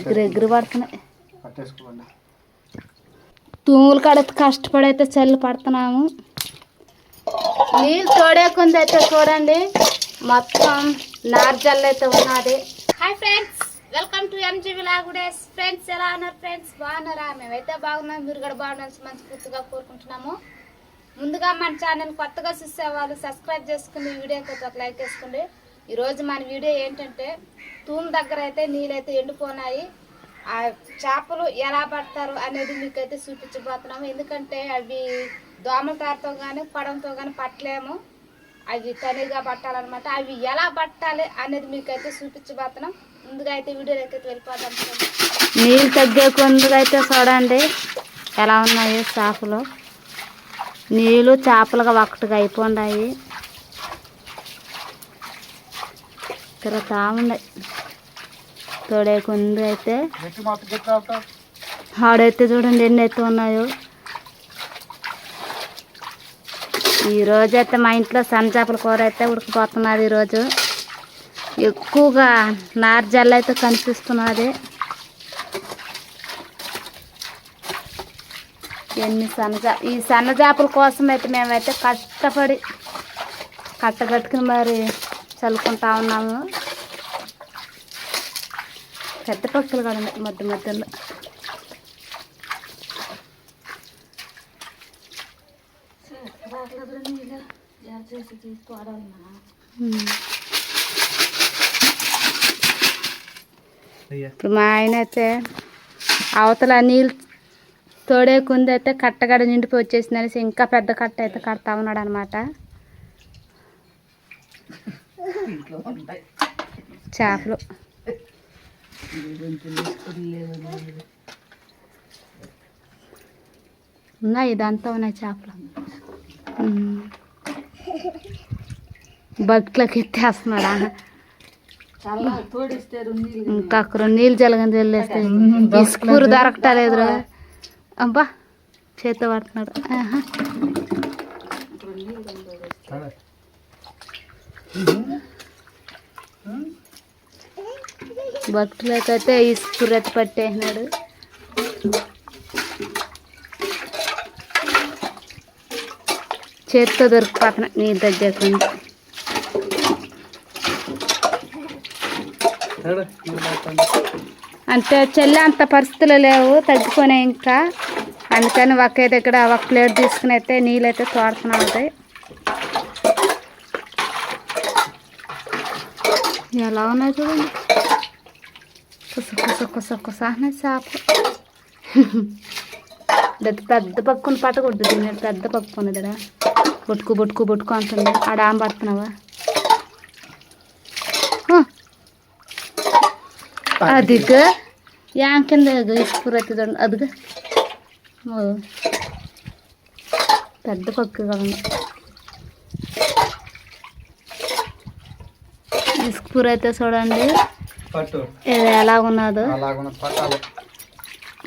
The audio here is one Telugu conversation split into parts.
ఎగురు ఎగురు పడుతున్నాయి. పట్టేసుకోండి. తూములు కాడ కష్టపడైతే చల్లి పడుతున్నాము. నీళ్ళు తోడేకుంది అయితే చూడండి. మొత్తం నార్జల్ అయితే ఉన్నది. Hi friends welcome to MG విలాగుడేస్ friends ఎలా ఉన్నారు ఫ్రెండ్స్? బాగున్నారా? మేమైతే బాగున్నాం. మీరు కూడా బాగున్నారు మంచి పూర్తిగా కోరుకుంటున్నాము. ముందుగా మన ఛానల్ కొత్తగా చూసే వాళ్ళు సబ్స్క్రైబ్ చేసుకుని వీడియోకి ఒక లైక్ వేసుకోండి. ఈరోజు మన వీడియో ఏంటంటే తూము దగ్గర అయితే నీళ్ళైతే ఎండిపోనాయి. ఆ చేపలు ఎలా పడతారు అనేది మీకైతే చూపించబోతున్నాము. ఎందుకంటే అవి దోమల తారతో కానీ పడంతో కానీ పట్టలేము. అవి తనిగా పట్టాలన్నమాట. అవి ఎలా పట్టాలి అనేది మీకైతే చూపించబోతున్నాం. ముందుగా అయితే వీడియోలోకి అయితే వెళ్ళిపోదాం. నీళ్ళు తగ్గే కొందుగా అయితే చూడండి. ఎలా ఉన్నాయి చేపలు. నీళ్ళు చేపలుగా ఒకటిగా అయిపోయి తిరుగుతా ఉన్నాయి తోడే కొందు అయితే. ఆడైతే చూడండి ఎన్ని అయితే ఉన్నాయో. ఈ రోజు అయితే మా ఇంట్లో సన్న చేపల కూర అయితే ఉడికిపోతున్నది ఈరోజు. ఎక్కువగా నార్జల్ అయితే కనిపిస్తున్నది. ఎన్ని సన్న ఈ సన్న చేపల కోసం అయితే మేమైతే కష్టపడి కట్టగట్టుకుని మరి చల్లుకుంటా ఉన్నాము. పెద్ద పక్షులు కూడా ఉన్నాయి మధ్య మధ్యలో. ఇప్పుడు మా ఆయన అయితే అవతల నీళ్ళు తోడేకుంది అయితే కట్టగడ నిండిపోయి వచ్చేసింది అనేసి ఇంకా పెద్ద కట్ట అయితే కడతా ఉన్నాడు అనమాట చేపలు. ఉన్నాయి ఇదంతా ఉన్నాయి చేపలు. బకెట్లోకి ఎత్తేస్తున్నాడా ఇంకా అక్కడ నీళ్ళు జలగని చల్లేస్తే ఇసుకూరు దొరకటలేదురా. అబ్బా చేత పడుతున్నాడు ఆహా. సరే బకెట్లోకి అయితే ఇసుకూరు ఎత్తి పట్టేసినాడు చేత్తో సరే ఇది పట్టండి. అంటే చెల్లి అంత పరిస్థితులు లేవు తగ్గిపోయినాయి ఇంకా అందుకని ఒకే దగ్గర ఒక ప్లేట్ తీసుకుని అయితే నీళ్ళు అయితే తోడుతున్నా ఉంటాయి ఎలా ఉన్నాయి చూడండి కుస కుస కుస కుస పెద్ద పక్కున పాట పట్టకూడదు నేను పెద్ద పక్కు ఉన్నదిరా బొట్టుకు బొట్టుకు బొట్టుకు అంటుంది ఆడ ఆమె పడుతున్నావా అదిగ యాం కింద ఇసుకురైతే అదిగ ఓ. పెద్ద పక్కు కదండి ఇసుకూర అయితే చూడండి పట్టు. ఇది ఎలా ఉన్నదో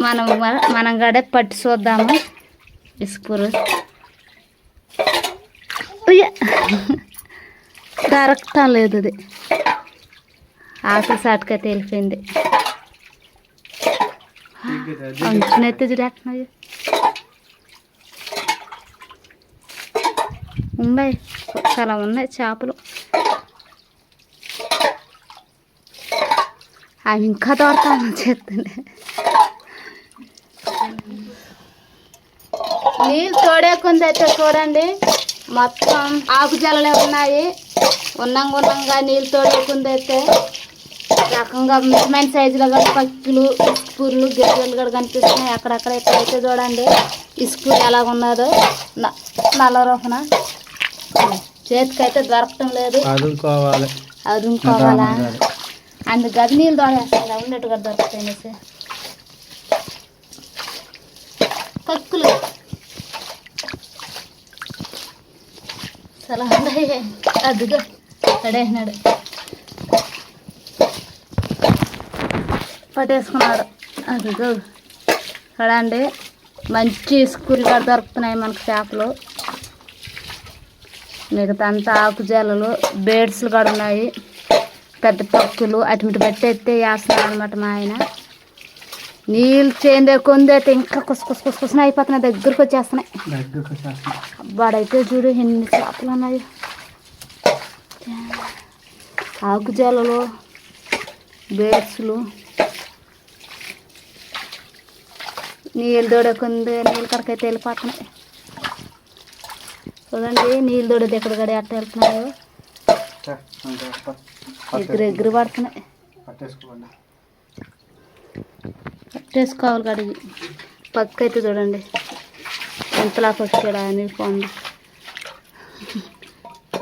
మనం మనం గడే పట్టి చూద్దాము. ఇసుకూరు. దొరకటం లేదు ఇది ఆకలి సాటుగా తెలిపోయింది. అంచునైతే చూడేస్తున్నాయి ఉన్నాయి చాలా ఉన్నాయి చేపలు. అవి ఇంకా దొరకాలని చెప్తుండే నీళ్ళు తోడేకుంది అయితే చూడండి మొత్తం ఆకు జలలే ఉన్నాయి ఉన్నంగా ఉన్నంగా నీళ్ళు తోడేకుంది అయితే రకంగా మితమైన సైజులో కూడా పక్కులు ఇసుకూరులు గిరిజలు కూడా కనిపిస్తున్నాయి అక్కడక్కడ ఎక్కడైతే చూడండి ఇసుకూరు ఎలా ఉన్నదో న- నల్ల రూపన చేతికైతే దొరకటం లేదు అదుకోవాలి అది ఇంకోవాలా అందుకు గది నీళ్ళు తోడేస్తాయి ఉన్నట్టుగా దొరుకుతాయి అనేసి. కక్కులు చాలా ఉన్నాయి. అదిగా పడేసినాడు. పట్టేసుకున్నాడు అదిగో చూడండి. మంచి స్కూల్ కూడా దొరుకుతున్నాయి మనకు చేపలు. మిగతా అంతా ఆకుజాలలు బేడ్స్లు కూడా ఉన్నాయి. పెద్ద పక్కులు అటుమిటి బట్టి ఎత్తే వేస్తున్నాడు అనమాట మా ఆయన. నీళ్ళు చేందే కొందైతే ఇంకా కుస కుస కుస కుసన అయిపోతున్నాయి దగ్గరకు వచ్చేస్తున్నాయి. వాడైతే చూడు ఎన్ని చేపలు ఉన్నాయి. ఆకుజాలలో బేర్సులు. నీళ్ళు దూడకుంది నీళ్ళ కరకైతే వెళ్ళిపోతున్నాయి. చూడండి నీళ్ళు దూడది ఎక్కడ గడి అట్ట వెళ్తున్నాయో. ఎగురు ఎగురు పడుతున్నాయి పట్టేసుకోవాలి కడిగి. పక్క అయితే చూడండి ఎంతలా వచ్చాడా అని పోండి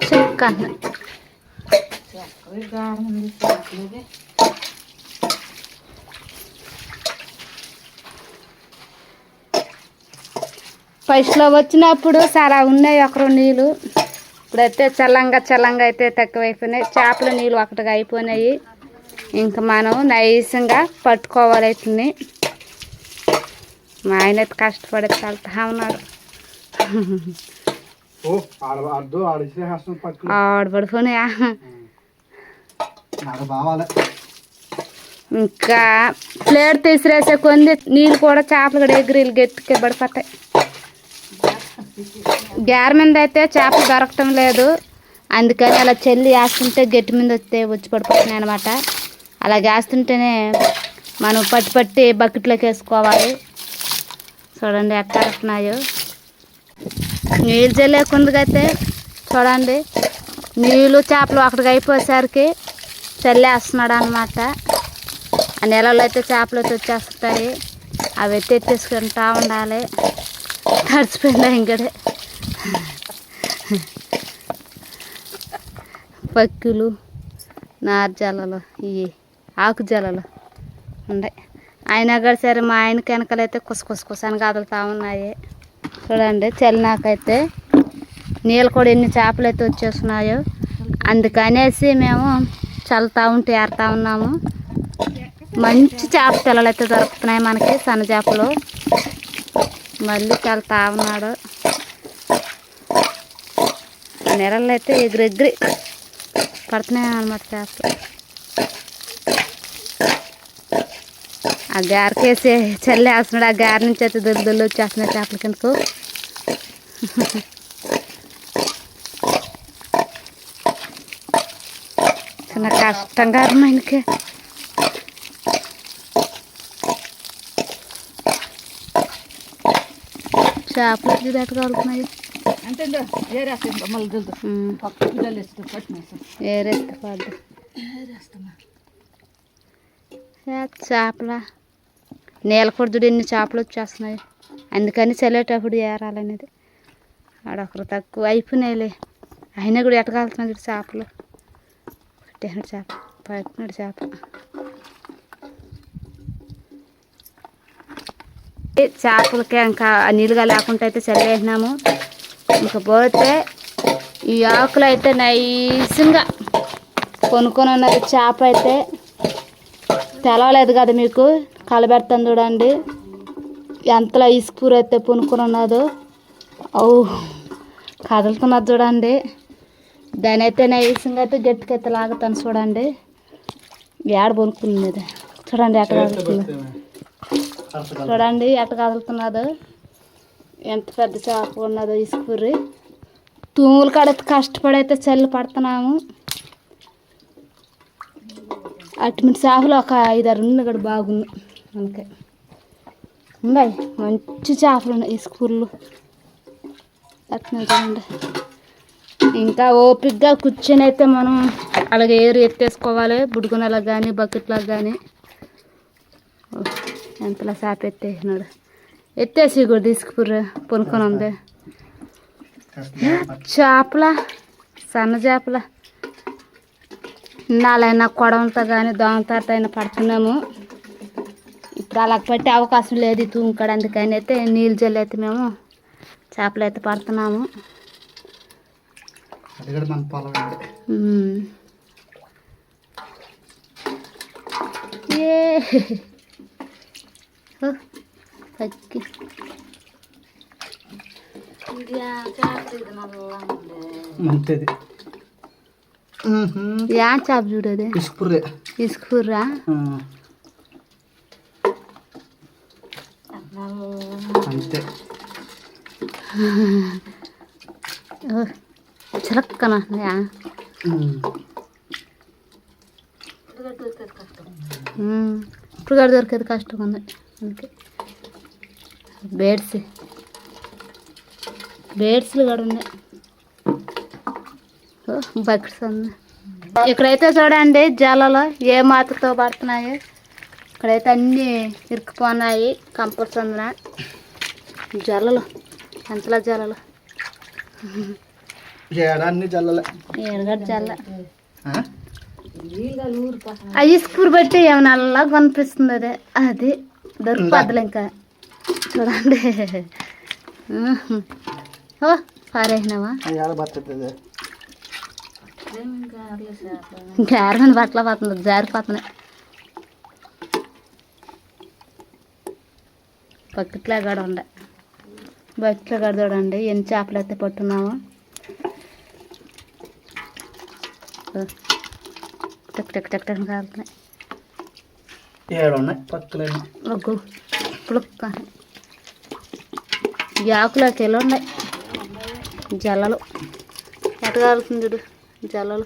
చెక్క ఫస్ట్లో వచ్చినప్పుడు చాలా ఉన్నాయి ఒకరు నీళ్ళు. ఇప్పుడైతే చల్లంగా చల్లంగా అయితే తక్కువైపోయినాయి. చేపల నీళ్ళు ఒకటిగా అయిపోయినాయి. ఇంకా మనం నైసంగా పట్టుకోవాలి అవుతుంది మా ఆయన అయితే కష్టపడి వెళ్తా ఉన్నాడు. ఓ ఆడ అడ్డు ఆడిస్తే హస్తం పక్కన ఆడబడిపోయినాయా నాకు బావాలి. ఇంకా ప్లేట్ తీసిరేసే కొన్ని నీళ్ళు కూడా చేపలు కూడా ఎగిరిలు గట్టికి పడిపోతాయి. గ్యార మీద అయితే చేపలు దొరకటం లేదు. అందుకని అలా చెల్లి వేస్తుంటే గట్టి మీద వస్తే వచ్చి పడిపోతున్నాయి అనమాట అలా వేస్తుంటేనే మనం పట్టి పట్టి బకెట్లోకి వేసుకోవాలి. చూడండి ఎట్లా వస్తున్నాయో నీళ్ళు అయితే చూడండి నీళ్ళు చేపలు ఒకటికి అయిపోయేసరికి చల్లేస్తున్నాడు అనమాట ఆ నెలలో అయితే చేపలు అయితే వచ్చేస్తాయి అవి ఎత్తి ఎత్తేసుకుంటా ఉండాలి. తడిచిపోయిందా ఇంకడే పక్కులు నార్జాలలో ఇవి ఆకు జలలు ఉన్నాయి అయినా కూడా సరే మా ఆయన వెనకాలైతే కుస కుస కుస అని కదులుతూ ఉన్నాయి. చూడండి చల్లినాకైతే నీళ్ళు కూడా ఎన్ని చేపలు అయితే వచ్చేస్తున్నాయో. అందుకనేసి మేము చల్లుతూ ఉంటే ఏరుతా ఉన్నాము. మంచి చేప పిల్లలు అయితే దొరుకుతున్నాయి మనకి సన్న చేపలు మళ్ళీ చాలా ఉన్నాడు. నెలలు అయితే ఎగిరి ఎగిరి పడుతున్నాయి అనమాట చేపలు. ఆ గారికేసి చల్లి వేస్తున్నాడు ఆ గారి నుంచి అయితే దొల్లు దొల్లు వచ్చేస్తున్నాయి చేపల కిందకు. చిన్న కష్టంగా ఆయనకి. చేపలు చూడట కలుగుతున్నాయి ఏరేస్తే పడ్డు చేపల? నీలకొడుదుడు ఎన్ని చేపలు వచ్చేస్తున్నాయి. అందుకని చల్లేటప్పుడు ఏరాలనేది. ఆడొకరు తక్కువ అయిపోయినాయిలే. అయినా కూడా ఎట్టగలుగుతున్నాడు చేపలు. పట్టేసినాడు చేప పట్టినాడు చేప చేపలకి ఇంకా నీళ్ళుగా లేకుండా అయితే చల్లేసినాము ఇంకా పోతే ఈ ఆకులు అయితే నైస్గా కొనుక్కొని ఉన్నది. చేప అయితే తెలవలేదు కదా మీకు. కలబెడతాను చూడండి. ఎంతలా ఇసుకూర అయితే పునుకొని ఉన్నదో. ఓ కదులుతున్నది చూడండి. దాని అయితే నైస్గా అయితే గట్టికి అయితే లాగుతాను చూడండి. ఏడ పొనుక్కున్నది చూడండి కదులుతుంది. చూడండి ఎట్ట కదులుతున్నదో. ఎంత పెద్ద చేప ఉన్నదో ఇసుకూరి తూములు కడితే కష్టపడి అయితే పడుతున్నాము. అటువంటి చేపలు ఒక ఐదారు ఉన్నాయి ఇక్కడ బాగుంది మనకి. ఉన్నాయి. మంచి చేపలు ఉన్నాయి ఇసుకూరులు స్కూల్లో. అట్లా చూడండి. ఇంకా ఓపిక్గా కూర్చొని అయితే మనం అలాగే ఏరు ఎత్తేసుకోవాలి. బుడుగునలకు కానీ బకెట్లకు కానీ ఎంతలా చేప ఎత్తేసినాడు ఎత్తేసి కూడా తీసుకుర్రు పొనుకొని ఉంది చేపల సన్న చేపల ఇన్నాళ్ళైనా కొడవలతో కానీ దోమతాతో అయినా పడుతున్నాము ఇప్పుడు అలా పట్టే అవకాశం లేదు తూముకాడ అందుకని అయితే నీళ్ళు జల్లి అయితే మేము చేపలు అయితే పడుతున్నాము. ఏ మంచిది యా చేప చూడదు ఇసుకుర్రే. ఇసుకుర్రా? అంతే. చిలక్కన. ఇప్పుడు కూడా దొరికేది కష్టం ఉంది. అందుకే బేడ్స్ బేడ్స్లు కూడా ఉన్నాయి. బకెట్స్ ఉన్నాయి. ఇక్కడైతే చూడండి జలలో ఏ మాతతో పడుతున్నాయి. ఇక్కడైతే అన్నీ ఇరుక్కుపోన్నాయి కంపల్స్ అందున. జలలు ఎంతలా జలలు. ఏడ అన్ని జల్లలే. ఏడగడ్డ జల్ల. ఆ? ఆ ఇసుకూరు బట్టి ఏమైనా అలా కనిపిస్తుంది అదే. అది. దొరికిపోద్దులే ఇంకా. చూడండి. ఓ పారేసినావా? గారమని బట్టలు పోతుంది జారిపోతున్నాయి. బకెట్లో కూడా ఉండే. బకెట్లో కూడా చూడండి ఎన్ని చేపలు అయితే పట్టున్నాము ఓ. టక్ టక్ టక్ టక్ కాలుతున్నాయి. ఏడు ఉన్నాయి పక్కలే ఒగ్గు పులుక్క వెళ్ళి ఉన్నాయి? జల్లలు. ఎట కాలుతుంది చూడు? జల్లలు.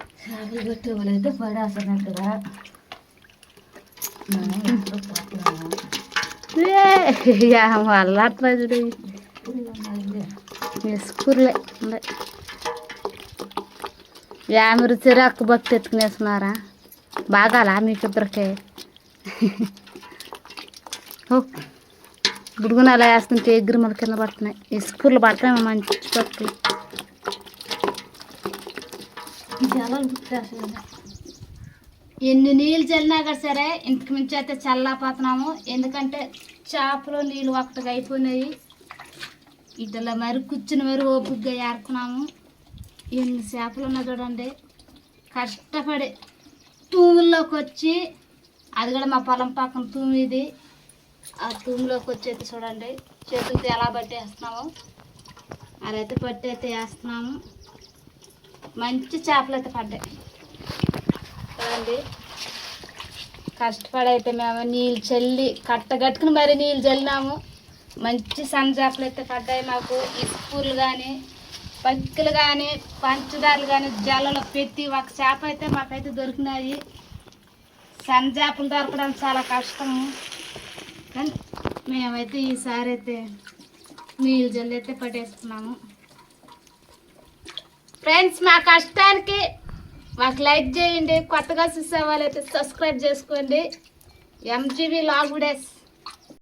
వాళ్ళ అట్లా చూడు. స్కూర్లే ఉన్నాయి యా మీరు చిరాకు భక్తి ఎత్తుకునేస్తున్నారా? బాగాలా మీకు ఇద్దరికి? ఓ గుడుగున అలా వేస్తుంటే ఎగ్గురు కింద పడుతున్నాయి. ఇసుకూర్లు స్కూల్లో పడతాయి మంచి పట్టులు ఎన్ని నీళ్ళు చల్లినా కదా సరే ఇంటికి మించి అయితే చల్లాపోతున్నాము. ఎందుకంటే చేపలు నీళ్ళు ఒకటిగా అయిపోయినాయి. ఇట్లా మరి కూర్చుని మరి ఓపుగ్గా ఏరుకున్నాము. ఎన్ని చేపలు ఉన్నా చూడండి కష్టపడి తూముల్లోకి వచ్చి అది కూడా మా పొలం పక్కన తూము ఇది. ఆ తూములోకి వచ్చేది చూడండి. చేతులతో ఎలా పట్టేస్తున్నాము. అదైతే పట్టి అయితే వేస్తున్నాము. మంచి చేపలు అయితే పడ్డాయి. చూడండి. కష్టపడైతే మేము నీళ్ళు చల్లి కట్ట కట్టుకుని మరి నీళ్ళు చల్లినాము. మంచి సన్న చేపలు అయితే పడ్డాయి మాకు. ఇస్పూర్లు కానీ పక్కులు కానీ పంచదారలు కానీ జలలో పెట్టి ఒక చేప అయితే మాకైతే దొరికినాయి. సన్న చేపలు దొరకడం చాలా కష్టము కానీ మేమైతే ఈసారి అయితే నీళ్ళు జల్లి అయితే పట్టేసుకున్నాము. ఫ్రెండ్స్ మా కష్టానికి మాకు లైక్ చేయండి. కొత్తగా చూసే వాళ్ళైతే సబ్స్క్రైబ్ చేసుకోండి. ఎంజీబీ లాగుడెస్